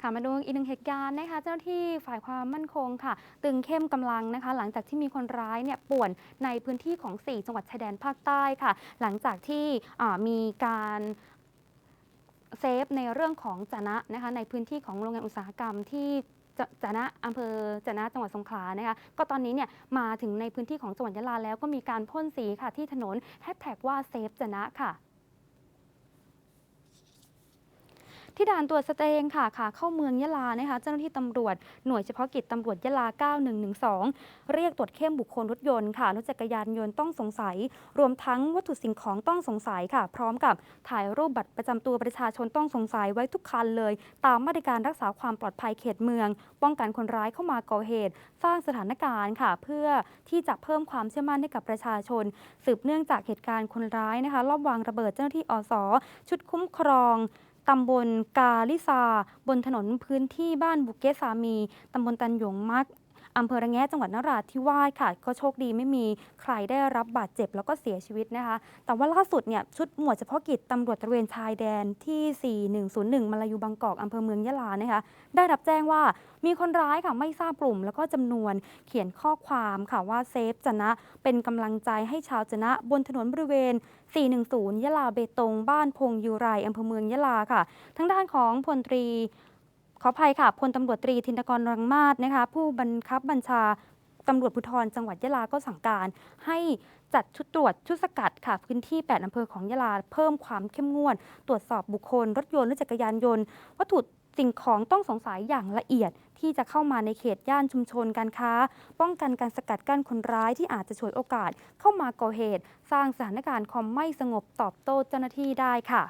ค่ะมาดูอีกหนึ่งเหตุการณ์นะคะ เจ้าหน้าที่ฝ่ายความมั่นคงค่ะ ตึงเข้มกำลังนะคะ หลังจากที่มีคนร้ายเนี่ยป่วนในพื้นที่ของ 4 จังหวัดชายแดนภาคใต้ค่ะ หลังจากที่มีการเซฟในเรื่องของจนะนะคะในพื้นที่ของโรงงานอุตสาหกรรมที่จะจนะอำเภอจนะจังหวัดสงขลานะคะก็ตอนนี้เนี่ยมาถึงในพื้นที่ของจังหวัดยะลาแล้วก็มีการพ่นสีค่ะที่ถนนแฮชแท็กว่าเซฟจนะค่ะ ที่ด่านตรวจสเตงค่ะขาเข้าเมืองยะลานะคะเจ้าหน้าที่ตำรวจหน่วยเฉพาะกิจตำรวจยะลา 9112 เรียกตรวจเข้มบุคคลรถยนต์ค่ะรถจักรยานยนต์ต้องสงสัย รวมทั้งวัตถุสิ่งของต้องสงสัยค่ะ พร้อมกับถ่ายรูปบัตรประจำตัวประชาชนต้องสงสัยไว้ทุกคันเลย ตามมาตรการรักษาความปลอดภัยเขตเมือง ป้องกันคนร้ายเข้ามาก่อเหตุ สร้างสถานการณ์ค่ะ เพื่อที่จะเพิ่มความเชื่อมั่นให้กับประชาชน สืบเนื่องจากเหตุการณ์คนร้ายนะคะลอบวางระเบิดเจ้าหน้าที่อสชุดคุ้มครอง ตำบลกาลิซา บนถนนพื้นที่บ้านบุเกสามี ตำบลตันหยงมัก อำเภอระแงะจังหวัดนราธิวาสค่ะ ก็โชคดีไม่มีใครได้รับบาดเจ็บแล้วก็เสียชีวิตนะคะ แต่ว่าล่าสุดเนี่ยชุดหมวดเฉพาะกิจตำรวจตระเวนชายแดนที่ 4101มาลายูบางกอกอำเภอเมืองยะลานะคะได้รับแจ้งว่ามีคนร้ายค่ะไม่ทราบกลุ่ม แล้วก็จำนวนเขียนข้อความค่ะว่าเซฟจนะเป็นกำลังใจให้ชาวจนะบนถนนบริเวณ 410 ยะลาเบตง บ้านพงยูไรอำเภอเมืองยะลาค่ะทั้งด้านของพลตรี ขออภัยค่ะพลตำรวจตรีธินกรรังมาศนะคะผู้บังคับบัญชาตำรวจภูธรจังหวัดยะลาก็สั่งการ ให้จัดชุดตรวจชุดสกัดค่ะ พื้นที่ 8 อำเภอของยะลา เพิ่มความเข้มงวด ตรวจสอบบุคคล รถยนต์หรถจักรยานยนต์ วัตถุสิ่งของต้องสงสัยอย่างละเอียดที่จะเข้ามาในเขตย่านชุมชนการค้า ป้องกันการสกัดกั้นคนร้ายที่อาจจะฉวยโอกาส เข้ามาก่อเหตุ สร้างสถานการณ์ความไม่สงบตอบโต้เจ้าหน้าที่ได้ค่ะ